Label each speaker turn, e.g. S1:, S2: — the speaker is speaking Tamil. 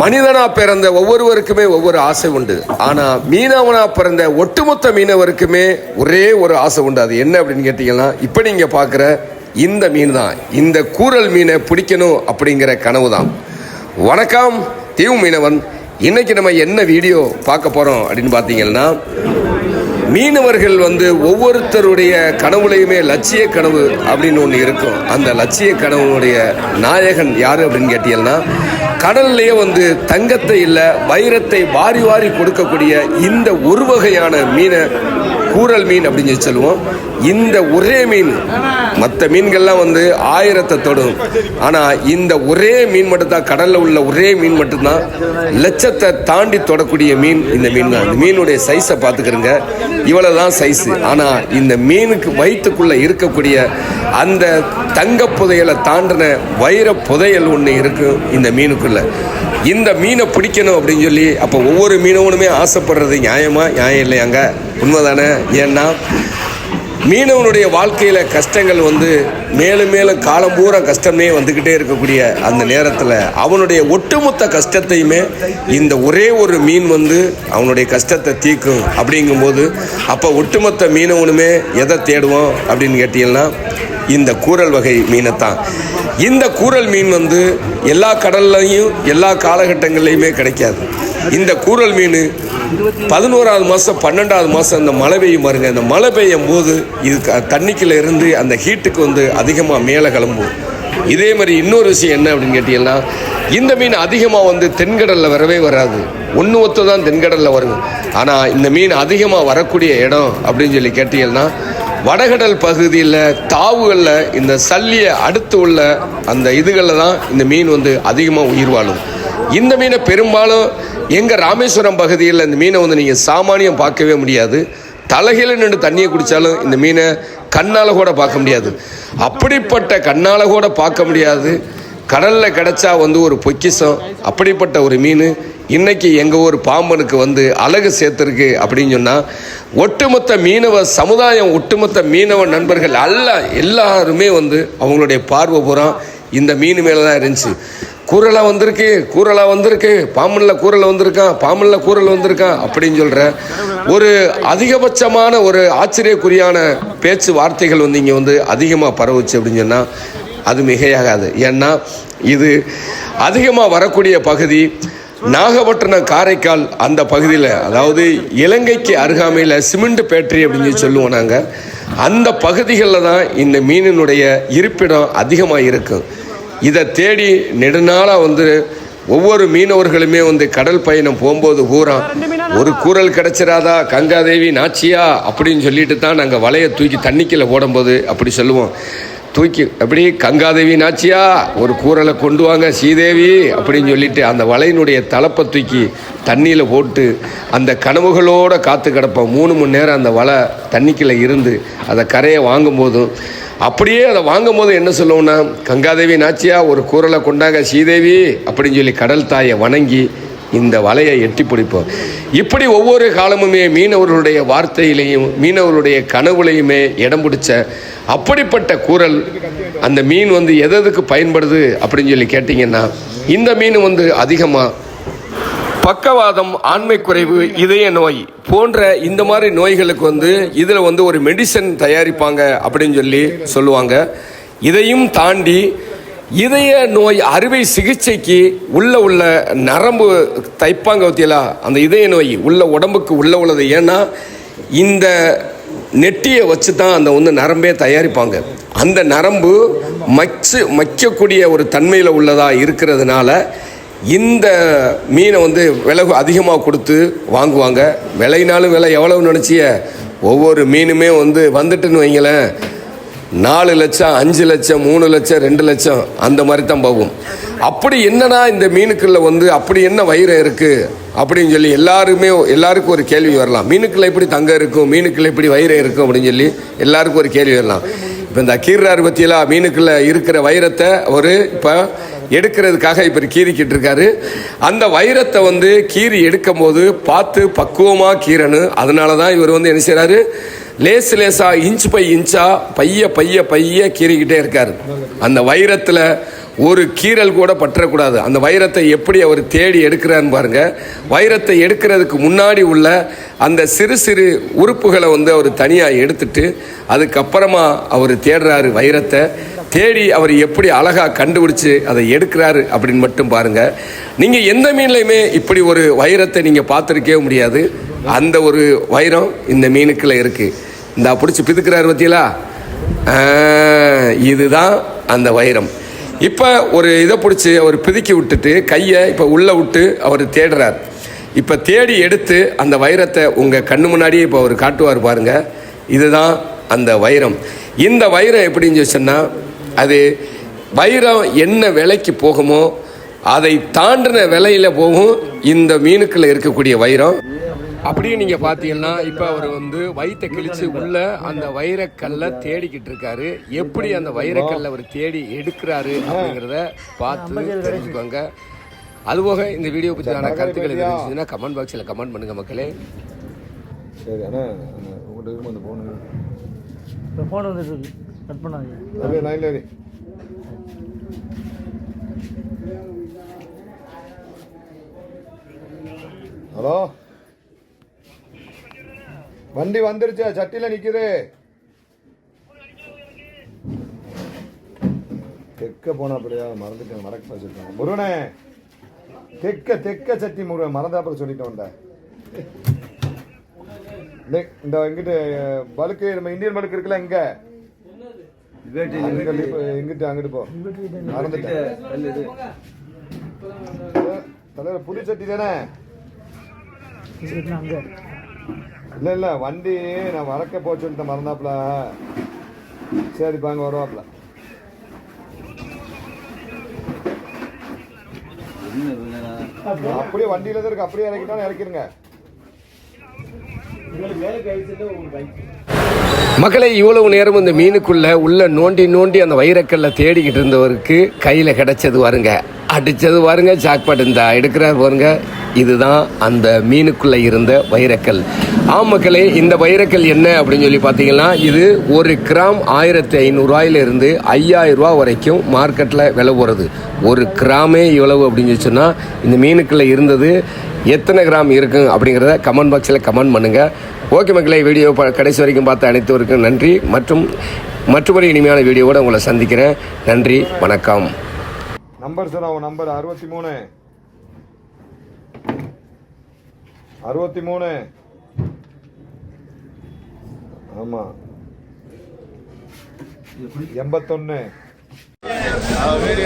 S1: மனிதனா பிறந்த ஒவ்வொருவருக்குமே ஒவ்வொரு ஆசை உண்டு. ஆனா மீனவனா பிறந்த ஒட்டுமொத்த மீனவருக்குமே ஒரே ஒரு ஆசை உண்டு. அது என்ன அப்படின்னு கேட்டீங்கன்னா இப்ப நீங்க பாக்குற இந்த மீன் தான் இந்த கூரல் மீனை பிடிக்கணும் அப்படிங்கிற கனவு தான் வணக்கம் தீவு மீனவன். இன்னைக்கு நம்ம என்ன வீடியோ பார்க்க போறோம் அப்படின்னு பார்த்தீங்கன்னா மீனவர்கள் வந்து ஒவ்வொருத்தருடைய கனவுலையுமே லட்சிய கனவு அப்படின்னு ஒன்று இருக்கும். அந்த லட்சிய கனவுடைய நாயகன் யார் அப்படின்னு கேட்டீங்கன்னா கடல்லையே வந்து தங்கத்தை இல்லை வைரத்தை வாரி வாரி கொடுக்கக்கூடிய இந்த ஒரு வகையான மீனை கூரல் மீன் அப்படின்னு சொல்லி சொல்லுவோம். இந்த ஒரே மீன் மற்ற மீன்கள்லாம் வந்து ஆயிரத்தை தொடும். ஆனால் இந்த ஒரே மீன் மட்டும்தான் கடலில் உள்ள ஒரே மீன் மட்டும்தான் லட்சத்தை தாண்டி தொடக்கூடிய மீன் இந்த மீன் தான். இந்த மீனுடைய சைஸை பார்த்துக்கிறங்க. இவ்வளோ தான் சைஸு ஆனால் இந்த மீனுக்கு வயிற்றுக்குள்ளே இருக்கக்கூடிய அந்த தங்க புதையலை தாண்டின வைர புதையல் ஒன்று இருக்கும் இந்த மீனுக்குள்ள. இந்த மீனை பிடிக்கணும் அப்படின்னு சொல்லி அப்போ ஒவ்வொரு மீனவனுமே ஆசைப்படுறது நியாயமா நியாயம் இல்லையாங்க? உண்மைதானே? ஏன்னா மீனவனுடைய வாழ்க்கையில் கஷ்டங்கள் வந்து மேலும் மேலும் காலம் பூரா கஷ்டமே வந்துக்கிட்டே இருக்கக்கூடிய அந்த நேரத்தில் அவனுடைய ஒட்டுமொத்த கஷ்டத்தையுமே இந்த ஒரே ஒரு மீன் வந்து அவனுடைய கஷ்டத்தை தீர்க்கும் அப்படிங்கும்போது அப்போ ஒட்டுமொத்த மீனவனுமே எதை தேடுவோம் அப்படின்னு கேட்டீங்கன்னா இந்த கூரல் வகை மீனைத்தான். இந்த கூரல் மீன் வந்து எல்லா கடல்லையும் எல்லா காலகட்டங்கள்லையுமே கிடைக்காது. இந்த கூரல் மீன் பதினோராவது மாதம் பன்னெண்டாவது மாதம் அந்த மழை பெய்யும் பாருங்க. அந்த மழை பெய்யும் போது இது க- தண்ணிக்குள்ள இருந்து அந்த ஹீட்டுக்கு வந்து அதிகமாக மேலே கிளம்பும். இதே மாதிரி இன்னொரு விஷயம் என்ன அப்படின்னு கேட்டீங்கன்னா இந்த மீன் அதிகமாக வந்து தென்கடலில் வரவே வராது. ஒன்று ஒத்து தான் தென்கடலில் வரும். ஆனால் இந்த மீன் அதிகமாக வரக்கூடிய இடம் அப்படின்னு சொல்லி கேட்டீங்கன்னா வடகடல் பகுதியில் தாவுகளில் இந்த சல்லியை அடுத்து உள்ள அந்த இதுகளில் தான் இந்த மீன் வந்து அதிகமாக உயிர் வாழும். இந்த மீனை பெரும்பாலும் எங்கள் ராமேஸ்வரம் பகுதியில் இந்த மீனை வந்து நீங்கள் சாமானியம் பார்க்கவே முடியாது. தலைகீழ நின்று தண்ணியை குடித்தாலும் இந்த மீனை கண்ணால் கூட பார்க்க முடியாது. அப்படிப்பட்ட கண்ணால் கூட பார்க்க முடியாது. கடலில் கிடச்சா வந்து ஒரு பொக்கிஷம் அப்படிப்பட்ட ஒரு மீன். இன்றைக்கி எங்கள் ஊர் பாம்பனுக்கு வந்து அழகு சேர்த்துருக்கு அப்படின்னு சொன்னால் ஒட்டுமொத்த மீனவ சமுதாயம் ஒட்டுமொத்த மீனவ நண்பர்கள் அல்ல எல்லாருமே வந்து அவங்களுடைய பார்வை பூரா இந்த மீன் மேலே தான் இருந்துச்சு. கூரலாக வந்திருக்கு கூரலாக வந்திருக்கு. பாம்பனில் கூரல் வந்திருக்கான் பாம்பனில் கூரல் வந்திருக்கான் அப்படின்னு சொல்கிற ஒரு அதிகபட்சமான ஒரு ஆச்சரியக்குரியான பேச்சு வார்த்தைகள் வந்து இங்கே வந்து அதிகமாக பரவுச்சு அப்படின்னு சொன்னால் அது மிகையாகாது. ஏன்னா இது அதிகமாக வரக்கூடிய பகுதி நாகப்பட்டினம் காரைக்கால் அந்த பகுதியில் அதாவது இலங்கைக்கு அருகாமையில் சிமெண்ட் பேட்டரி அப்படின்னு சொல்லி சொல்லுவோம் நாங்கள் அந்த பகுதிகளில் தான் இந்த மீனினுடைய இருப்பிடம் அதிகமாக இருக்கும் இதை தேடி நெடுநாளாக வந்து ஒவ்வொரு மீனவர்களுமே வந்து கடல் பயணம் போகும்போது பூரா ஒரு கூரல் கிடைச்சிராதா? கங்காதேவி நாச்சியா? அப்படின்னு சொல்லிட்டு தான் நாங்கள் வலையை தூக்கி தண்ணிக்குள்ள போடும்போது அப்படி சொல்லுவோம். தூக்கி அப்படி கங்காதேவி நாச்சியா ஒரு கூரலை கொண்டு வாங்க ஸ்ரீதேவி அப்படின்னு சொல்லிட்டு அந்த வலையினுடைய தலப்பை தூக்கி தண்ணியில் போட்டு அந்த கனவுகளோட காத்து கிடப்போம். மூணு மணி நேரம் அந்த வலை தண்ணிக்குள்ள இருந்து அதை கரையை வாங்கும்போதும் அப்படியே அதை வாங்கும் போது என்ன சொல்லுவோம்னா கங்காதேவி நாச்சியா ஒரு கூரலை கொண்டாங்க ஸ்ரீதேவி அப்படின்னு சொல்லி கடல் தாயை வணங்கி இந்த வலையை எட்டி பிடிப்போம். இப்படி ஒவ்வொரு காலமுமே மீனவர்களுடைய வார்த்தையிலையும் மீனவர்களுடைய கனவுலையுமே இடம் பிடிச்ச அப்படிப்பட்ட கூரல் அந்த மீன் வந்து எதற்கு பயன்படுது அப்படின்னு சொல்லி கேட்டிங்கன்னா இந்த மீன் வந்து அதிகமாக பக்கவாதம் ஆண்மை குறைவு இதய நோய் போன்ற இந்த மாதிரி நோய்களுக்கு வந்து இதில் வந்து ஒரு மெடிசன் தயாரிப்பாங்க அப்படின்னு சொல்லி சொல்லுவாங்க. இதையும் தாண்டி இதய நோய் அறுவை சிகிச்சைக்கு உள்ள உள்ள நரம்பு தைப்பாங்க பத்தியலா அந்த இதய நோய் உள்ள உடம்புக்கு உள்ள உள்ளது. ஏன்னா இந்த நெட்டியை வச்சு தான் அந்த வந்து நரம்பே தயாரிப்பாங்க. அந்த நரம்பு மச்சு மக்கக்கூடிய ஒரு தன்மையில் உள்ளதாக இருக்கிறதுனால இந்த மீனை வந்து விலை அதிகமாக கொடுத்து வாங்குவாங்க. விலைனாலும் விலை எவ்வளவு நினச்சிய ஒவ்வொரு மீனுமே வந்து வந்துட்டுன்னு வைங்களேன். நாலு லட்சம் அஞ்சு லட்சம் மூணு லட்சம் ரெண்டு லட்சம் அந்த மாதிரி தான் போகும். அப்படி என்னன்னா இந்த மீனுக்குள்ள வந்து அப்படி என்ன வயிறு இருக்குது அப்படின்னு சொல்லி எல்லாருமே எல்லாருக்கும் ஒரு கேள்வி வரலாம். மீனுக்குள்ள எப்படி தங்கம் இருக்கும் மீனுக்குள்ள எப்படி வயிறு இருக்கும் அப்படின்னு சொல்லி எல்லாருக்கும் ஒரு கேள்வி வரலாம். இப்போ இந்த கீரார் பத்தியெல்லாம் மீனுக்குள்ள இருக்கிற வைரத்தை ஒரு இப்போ எடுக்கிறதுக்காக இப்போ கீறிக்கிட்டு இருக்காரு அந்த வைரத்தை வந்து கீறி எடுக்கும் போது பார்த்து பக்குவமாக கீறணும். அதனால தான் இவர் வந்து என்ன செய்கிறாரு லேஸ் லேசாக இன்ச் பை இன்ச்சா பைய பைய பைய கீறிக்கிட்டே இருக்கார். அந்த வைரத்தில் ஒரு கீறல் கூட பற்றக்கூடாது. அந்த வைரத்தை எப்படி அவர் தேடி எடுக்கிறான்னு பாருங்க. வைரத்தை எடுக்கிறதுக்கு முன்னாடி உள்ள அந்த சிறு சிறு உறுப்புகளை வந்து அவர் தனியாக எடுத்துட்டு அதுக்கப்புறமா அவர் தேடுறாரு வைரத்தை. தேடி அவர் எப்படி அழகாக கண்டுபிடிச்சு அதை எடுக்கிறாரு அப்படின்னு மட்டும் பாருங்க. நீங்கள் எந்த மீன்லையுமே இப்படி ஒரு வைரத்தை நீங்கள் பார்த்துருக்கவே முடியாது. அந்த ஒரு வைரம் இந்த மீனுக்குள்ள இருக்குது இந்த பிடிச்சி பிதுக்கிறாரு பார்த்தீங்களா இதுதான் அந்த வைரம். இப்போ ஒரு இதை பிடிச்சி அவர் பிதுக்கி விட்டுட்டு கையை இப்போ உள்ளே விட்டு அவர் தேடுறார். இப்போ தேடி எடுத்து அந்த வைரத்தை உங்கள் கண்ணு முன்னாடியே இப்போ அவர் காட்டுவார் பாருங்கள் இதுதான் அந்த வைரம். இந்த வைரம் எப்படின்னு சொன்னால் அது வைரம் என்ன விலைக்கு போகுமோ அதை தாண்டின விலையில் போகும் இந்த மீனுக்குள்ள இருக்கக்கூடிய வைரம் அப்படியே நீங்கள் பார்த்தீங்கன்னா இப்போ அவர் வந்து வயிற்றை கிழிச்சு உள்ள அந்த வைரக்கல்லை தேடிக்கிட்டு இருக்காரு எப்படி அந்த வைரக்கல்லை அவர் தேடி எடுக்கிறாரு அப்படிங்கிறத பார்த்து தெரிஞ்சுக்கோங்க அதுபோக இந்த வீடியோ பற்றியான கருத்துக்கள் எது இருந்துச்சுன்னா கமெண்ட் பாக்ஸில் கமெண்ட் பண்ணுங்க மக்களே
S2: சரி ஆனால் உங்கள்கிட்ட இருக்கும் அந்த ஃபோனு
S3: ஃபோன் வந்துட்டு கட் பண்ணாதீங்க.
S2: அப்படியே லைன்ல இரு ஹலோ? வண்டி வந்துருச்சு? சட்டியில் நிற்குது தெற்க போனா அப்படியா? மறந்துட்டேன். மறக்க சொல்லிட்டேன் முருகனே தெக்க தெக்க சட்டி முருகன். மறந்தாப்புல சொல்லிட்டு வந்தேன் இந்த இங்கிட்டு பலுக்கு நம்ம இந்தியன் பலுக்கு இருக்குல்ல இங்கே? இங்கிட்டு அங்கிட்டு போ. தலைவர் புது சட்டி தானே? இல்ல இல்ல வண்டி நான் வளர்க்க போக சொல்லிட்டு மறந்தாப்புல. சரி பாங்க வருவாப்புல. அப்படியே வண்டியில தான் இருக்கு. அப்படியே இறக்கிட்டாலும் இறக்கிருங்க
S1: மக்களை இவ்வளவு நேரம் இந்த மீனுக்குள்ள உள்ள நோண்டி நோண்டி அந்த வைரக்கல்ல தேடிக்கிட்டு இருந்தவருக்கு கையில் கிடைச்சது வருங்க. அடித்தது பாருங்க ஜாக்பாட் இந்த எடுக்கிறார் பாருங்க. இதுதான் அந்த மீனுக்குள்ளே இருந்த வைரக்கல். ஆமக்களே இந்த வைரக்கல் என்ன அப்படின்னு சொல்லி பார்த்தீங்கன்னா இது ஒரு கிராம் ஆயிரத்தி ஐநூறுரூவாயிலிருந்து ஐயாயிரரூவா வரைக்கும் மார்க்கெட்டில் விலை போகிறது ஒரு கிராமே இவ்வளவு அப்படின்னு சொன்னால் இந்த மீனுக்குள்ளே இருந்தது எத்தனை கிராம் இருக்கும் அப்படிங்கிறத கமெண்ட் பாக்ஸில் கமெண்ட் பண்ணுங்கள் ஓகே மக்களே வீடியோ கடைசி வரைக்கும் பார்த்த அனைத்துவருக்கும் நன்றி. மற்றும் மற்றொரு இனிமையான வீடியோவோட உங்களை சந்திக்கிறேன். நன்றி வணக்கம்.
S2: நம்பர் சார் அவன் நம்பர் அறுபத்தி மூணு அறுபத்தி மூணு ஆமாம் எண்பத்தொன்று அவர்